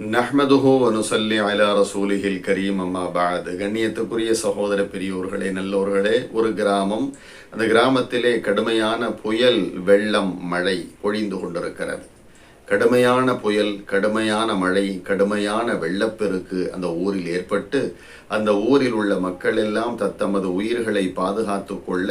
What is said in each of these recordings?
நஹ்மதுஹு வனுசல்லி அலா ரசூலிஹில் கரீம். அம்மா பாத் கண்ணியத்துக்குரிய சகோதர பெரியோர்களே நல்லோர்களே ஒரு கிராமம் அந்த கிராமத்திலே கடுமையான புயல் வெள்ளம் மழை பொழிந்து கொண்டிருக்கிறது. கடுமையான புயல் கடுமையான மழை கடுமையான வெள்ளப்பெருக்கு அந்த ஊரில் ஏற்பட்டு அந்த ஊரில் உள்ள மக்கள் எல்லாம் தத்தமது உயிர்களை பாதுகாத்து கொள்ள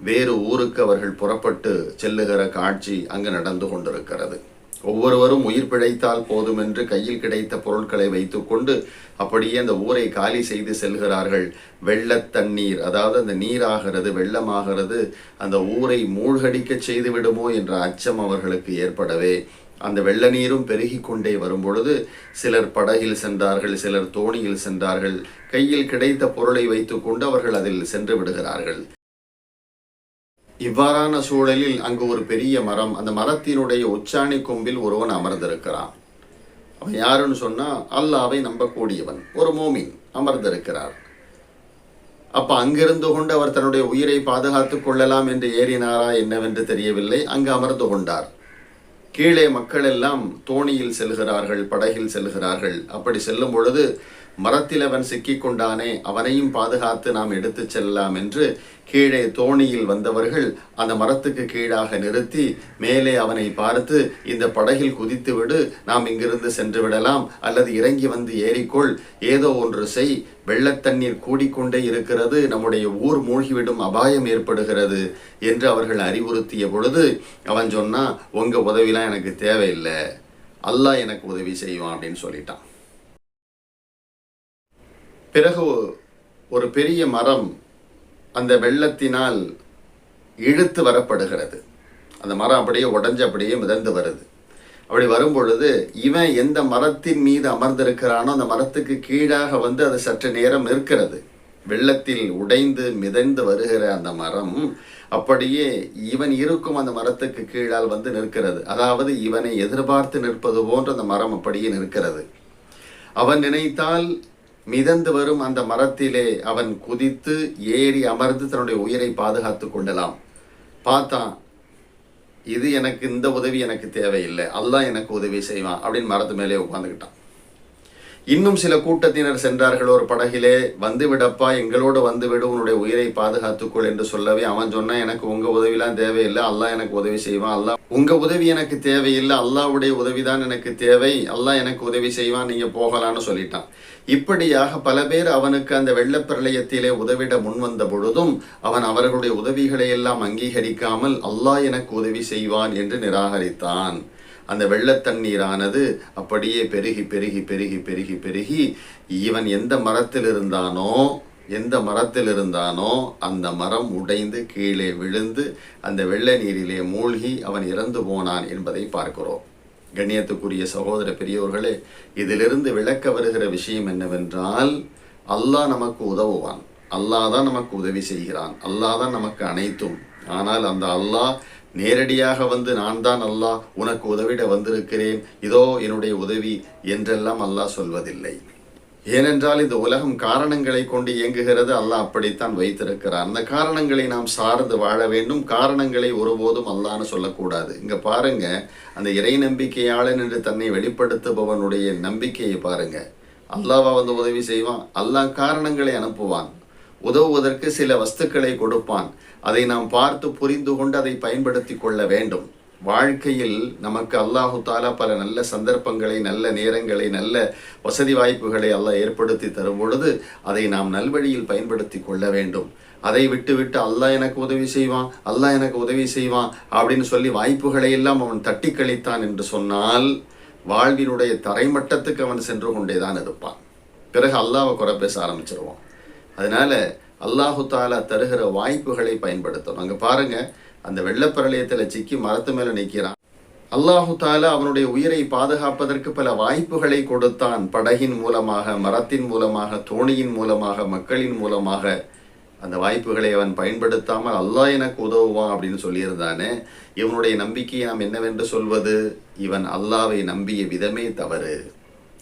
வேறு ஊருக்கு அவர்கள் புறப்பட்டு செல்லுகிற காட்சி அங்கு நடந்து கொண்டிருக்கிறது. ஒவ்வொருவரும் உயிர் பிழைத்தால் போதும் என்று கையில் கிடைத்த பொருட்களை வைத்துக்கொண்டு அப்படியே அந்த ஊரை காலி செய்து செல்கிறார்கள். வெள்ளத் தண்ணீர் அதாவது அந்த நீராகிறது வெள்ளமாகிறது அந்த ஊரை மூழ்கடிக்க செய்து விடுமோ என்ற அச்சம் அவர்களுக்கு ஏற்படவே. அந்த வெள்ள நீரும் பெருகி கொண்டே வரும்பொழுது சிலர் படகில் சென்றார்கள் சிலர் தோணியில் சென்றார்கள். கையில் கிடைத்த பொருளை வைத்துக்கொண்டு அவர்கள் அதில் சென்று விடுகிறார்கள். இவ்வாறான சூழலில் அங்கு ஒரு பெரிய மரம் அந்த மரத்தினுடைய உச்சாணி கொம்பில் ஒருவன் அமர்ந்திருக்கிறான். அவன் யாருன்னு சொன்னா அல்லாவை நம்பக்கூடியவன் ஒரு மோமின் அமர்ந்திருக்கிறார். அப்ப அங்கிருந்து கொண்டு அவர் தன்னுடைய உயிரை பாதுகாத்துக் கொள்ளலாம் என்று ஏறினாரா என்னவென்று தெரியவில்லை. அங்கு அமர்ந்து கொண்டார். கீழே மக்கள் எல்லாம் தோணியில் செல்கிறார்கள் படகில் செல்கிறார்கள். அப்படி செல்லும் பொழுது மரத்தில் அவன் சிக்கிக்கொண்டானே அவனையும் பாதுகாத்து நாம் எடுத்துச் செல்லலாம் என்று கீழே தோணியில் வந்தவர்கள் அந்த மரத்துக்கு கீழாக நிறுத்தி மேலே அவனை பார்த்து இந்த படகில் குதித்து விடு நாம் இங்கிருந்து சென்று விடலாம் அல்லது இறங்கி வந்து ஏறிக்கொள் ஏதோ ஒன்று செய் வெள்ளத்தண்ணீர் கூடிக்கொண்டே இருக்கிறது நம்முடைய ஊர் மூழ்கிவிடும் அபாயம் ஏற்படுகிறது என்று அவர்கள் அறிவுறுத்திய பொழுது அவன் சொன்னா உங்கள் உதவிலாம் எனக்கு தேவையில்லை அல்லாஹ் எனக்கு உதவி செய்வான் அப்படின்னு சொல்லிட்டான். பிறகு ஒரு பெரிய மரம் அந்த வெள்ளத்தினால் இழுத்து வரப்படுகிறது. அந்த மரம் அப்படியே உடஞ்சு அப்படியே மிதந்து வருது. அப்படி வரும்பொழுது இவன் எந்த மரத்தின் மீது அமர்ந்திருக்கிறானோ அந்த மரத்துக்கு கீழாக வந்து அது சற்று நேரம் நிற்கிறது. வெள்ளத்தில் உடைந்து மிதந்து வருகிற அந்த மரம் அப்படியே இவன் இருக்கும் அந்த மரத்துக்கு கீழால் வந்து நிற்கிறது. அதாவது இவனை எதிர்பார்த்து நிற்பது போன்ற அந்த மரம் அப்படியே நிற்கிறது. அவன் நினைத்தால் மிதந்து வரும் அந்த மரத்திலே அவன் குதித்து ஏறி அமர்ந்து தன்னுடைய உயிரை பாதுகாத்து கொள்ளலாம் பார்த்தான் இது எனக்கு இந்த உதவி எனக்கு தேவையில்லை. அல்லாஹ் எனக்கு உதவி செய்வான் அப்படின்னு மரத்து மேலே உட்காந்துக்கிட்டான் இன்னும் சில கூட்டத்தினர் சென்றார்கள் ஒரு படகிலே வந்து விடப்பா எங்களோடு வந்து விடு உன்னுடைய உயிரை பாதுகாத்துக்கொள் என்று சொல்லவே அவன் சொன்னான் எனக்கு உங்க உதவிலாம் தேவையில்லை அல்லாஹ் எனக்கு உதவி செய்வான் அல்லாஹ் உங்க உதவி எனக்கு தேவையில்லை அல்லாஹ்வுடைய உதவி தான் எனக்கு தேவை அல்லாஹ் எனக்கு உதவி செய்வான் நீங்க போகலான்னு சொல்லிட்டான். இப்படியாக பல பேர் அவனுக்கு அந்த வெள்ளப்பிரளயத்திலே உதவிட முன்வந்த பொழுதும் அவன் அவர்களுடைய உதவிகளை எல்லாம் அங்கீகரிக்காமல் அல்லாஹ் எனக்கு உதவி செய்வான் என்று நிராகரித்தான். அந்த வெள்ளத்தண்ணீரானது அப்படியே பெருகி பெருகி பெருகி பெருகி பெருகி இவன் எந்த மரத்தில் இருந்தானோ எந்த மரத்தில் இருந்தானோ அந்த மரம் உடைந்து கீழே விழுந்து அந்த வெள்ள நீரிலே மூழ்கி அவன் இறந்து போனான் என்பதை பார்க்கிறோம். கண்ணியத்துக்குரிய சகோதர பெரியோர்களே இதிலிருந்து விளக்க வருகிற விஷயம் என்னவென்றால் அல்லாஹ் நமக்கு உதவுவான். அல்லாஹ் தான் நமக்கு உதவி செய்கிறான். அல்லாஹ் தான் நமக்கு அனைத்தும். ஆனால் அந்த அல்லாஹ் நேரடியாக வந்து நான் தான் அல்லாஹ் உனக்கு உதவிட வந்திருக்கிறேன். இதோ என்னுடைய உதவி என்றெல்லாம் அல்லாஹ் சொல்வதில்லை. ஏனென்றால் இந்த உலகம் காரணங்களை கொண்டு இயங்குகிறது. அல்லாஹ் அப்படித்தான் வைத்திருக்கிறார் அந்த காரணங்களை நாம் சார்ந்து வாழ வேண்டும். காரணங்களை ஒருபோதும் அல்லான்னு சொல்லக்கூடாது. இங்க பாருங்க அந்த இறை நம்பிக்கையாளன் என்று தன்னை வெளிப்படுத்துபவனுடைய நம்பிக்கையை பாருங்க. அல்லாவா வந்து உதவி செய்வான். அல்லாஹ் காரணங்களை அனுப்புவான். உதவுவதற்கு சில வஸ்துக்களை கொடுப்பான். அதை நாம் பார்த்து புரிந்து கொண்டு அதை பயன்படுத்தி கொள்ள வேண்டும். வாழ்க்கையில் நமக்கு அல்லாஹு தாலா பல நல்ல சந்தர்ப்பங்களை நல்ல நேரங்களை நல்ல வசதி வாய்ப்புகளை அல்லாஹ் ஏற்படுத்தி தரும் பொழுது அதை நாம் நல்வழியில் பயன்படுத்தி கொள்ள வேண்டும். அதை விட்டு விட்டு அல்லாஹ் எனக்கு உதவி செய்வான் அல்லாஹ் எனக்கு உதவி செய்வான் அப்படின்னு சொல்லி வாய்ப்புகளை எல்லாம் அவன் தட்டி கழித்தான் என்று சொன்னால் வாழ்வினுடைய தரைமட்டத்துக்கு அவன் சென்று கொண்டேதான் இருப்பான். பிறகு அல்லாவை குறை பேச ஆரம்பிச்சிருவான். அதனால் அல்லாஹு தாலா தருகிற வாய்ப்புகளை பயன்படுத்தணும் அங்கே பாருங்கள் அந்த வெள்ளப்பிரளயத்தில் சிக்கி மரத்து மேலே நிற்கிறான் அல்லாஹு தாலா அவனுடைய உயிரை பாதுகாப்பதற்கு பல வாய்ப்புகளை கொடுத்தான். படகின் மூலமாக மரத்தின் மூலமாக தோணியின் மூலமாக மக்களின் மூலமாக அந்த வாய்ப்புகளை அவன் பயன்படுத்தாமல் அல்லாஹ் எனக்கு உதவுவான் அப்படின்னு சொல்லியிருந்தானே. இவனுடைய நம்பிக்கையை நாம் என்னவென்று சொல்வது? இவன் அல்லாவை நம்பிய விதமே தவறு.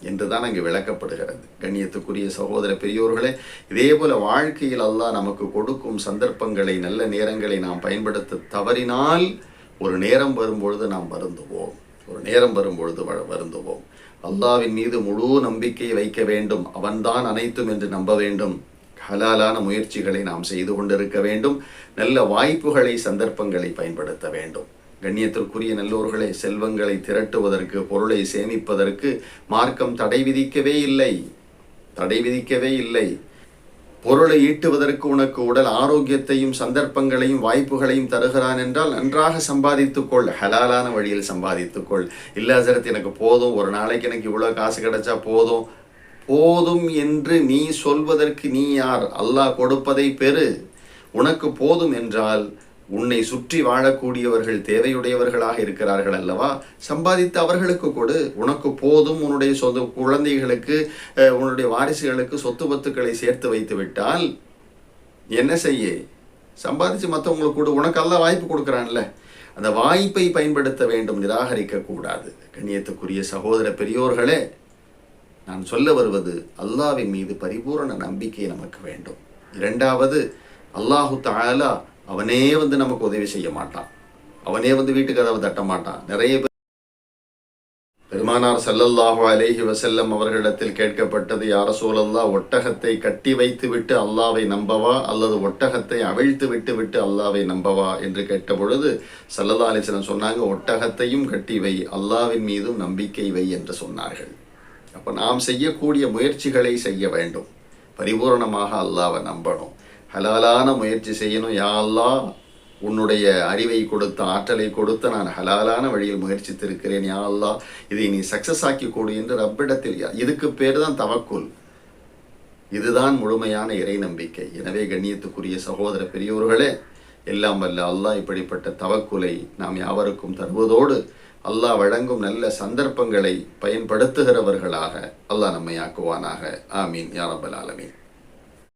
என்றுதான் அங்கு விளக்கப்படுகிறது. கண்ணியத்துக்குரிய சகோதர பெரியோர்களே இதே போல வாழ்க்கையில் அல்லாஹ் நமக்கு கொடுக்கும் சந்தர்ப்பங்களை நல்ல நேரங்களை நாம் பயன்படுத்த தவறினால் ஒரு நேரம் வரும்பொழுது நாம் வருந்துவோம். ஒரு நேரம் வரும்பொழுது வ- வருந்துவோம். அல்லாவின் மீது முழு நம்பிக்கை வைக்க வேண்டும். அவன்தான் அனைத்தும் என்று நம்ப வேண்டும். ஹலாலான முயற்சிகளை நாம் செய்து கொண்டிருக்க வேண்டும். நல்ல வாய்ப்புகளை சந்தர்ப்பங்களை பயன்படுத்த வேண்டும். கண்ணியத்திற்குரிய நல்லோர்களை செல்வங்களை திரட்டுவதற்கு பொருளை சேமிப்பதற்கு மார்க்கம் தடை விதிக்கவே இல்லை. தடை விதிக்கவே இல்லை. பொருளை ஈட்டுவதற்கு உனக்கு உடல் ஆரோக்கியத்தையும் சந்தர்ப்பங்களையும் வாய்ப்புகளையும் தருகிறான் என்றால் நன்றாக சம்பாதித்துக்கொள் ஹலாலான வழியில் சம்பாதித்துக்கொள் இல்லை எனக்கு போதும். ஒரு நாளைக்கு எனக்கு இவ்வளோ காசு கிடைச்சா போதும். போதும் என்று நீ சொல்வதற்கு நீ யார்? அல்லாஹ் கொடுப்பதை பெறு. உனக்கு போதும் என்றால் உன்னை சுற்றி வாழக்கூடியவர்கள் தேவையுடையவர்களாக இருக்கிறார்கள் அல்லவா? சம்பாதித்து அவர்களுக்கு கொடு. உனக்கு போதும். உன்னுடைய சொந்த குழந்தைகளுக்கு உன்னுடைய வாரிசுகளுக்கு சொத்து பத்துக்களை சேர்த்து வைத்து விட்டால் என்ன செய்ய? சம்பாதிச்சு மற்றவங்களுக்கு கொடு. உனக்கு வாய்ப்பு கொடுக்குறான்ல. அந்த வாய்ப்பை பயன்படுத்த வேண்டும். நிராகரிக்க கூடாது. கண்ணியத்துக்குரிய சகோதர பெரியோர்களே நான் சொல்ல வருவது அல்லாவின் மீது பரிபூரண நம்பிக்கை நமக்கு வேண்டும். இரண்டாவது அல்லாஹு தாலா அவனே வந்து நமக்கு உதவி செய்ய மாட்டான். அவனே வந்து வீட்டுக்கு கதவை தட்ட மாட்டான். நிறைய பேர் பெருமானார் ஸல்லல்லாஹு அலேஹி வசல்லம் அவர்களிடத்தில் கேட்கப்பட்டது யார சூழல்லா ஒட்டகத்தை கட்டி வைத்து விட்டு அல்லாவை நம்பவா? அல்லது ஒட்டகத்தை அவிழ்த்து விட்டு விட்டு அல்லாவை நம்பவா? என்று கேட்ட பொழுது சல்லல்லா அலிஸ்லாம் சொன்னாங்க ஒட்டகத்தையும் கட்டி வை அல்லாவின் மீதும் நம்பிக்கை வை என்று சொன்னார்கள். அப்போ நாம் செய்யக்கூடிய முயற்சிகளை செய்ய வேண்டும். பரிபூரணமாக அல்லாவை நம்பணும். ஹலாலான முயற்சி செய்யணும். யா உன்னுடைய அறிவை கொடுத்த ஆற்றலை கொடுத்து நான் ஹலாலான வழியில் முயற்சித்திருக்கிறேன். யா அல்லாஹ் இதை நீ சக்சஸ் ஆக்கி கொடு என்று ரப்பிடத்தில் இதுக்கு பேர் தான் தவக்குல். இதுதான் முழுமையான இறை நம்பிக்கை. எனவே கண்ணியத்துக்குரிய சகோதர பெரியோர்களே எல்லாம் வல்ல அல்லாஹ் இப்படிப்பட்ட தவக்குலை நாம் யாவருக்கும் தருவதோடு அல்லாஹ் வழங்கும் நல்ல சந்தர்ப்பங்களை பயன்படுத்துகிறவர்களாக அல்லாஹ் நம்மை ஆக்குவானாக. ஆமீன். யாரபல் ஆலமீன்.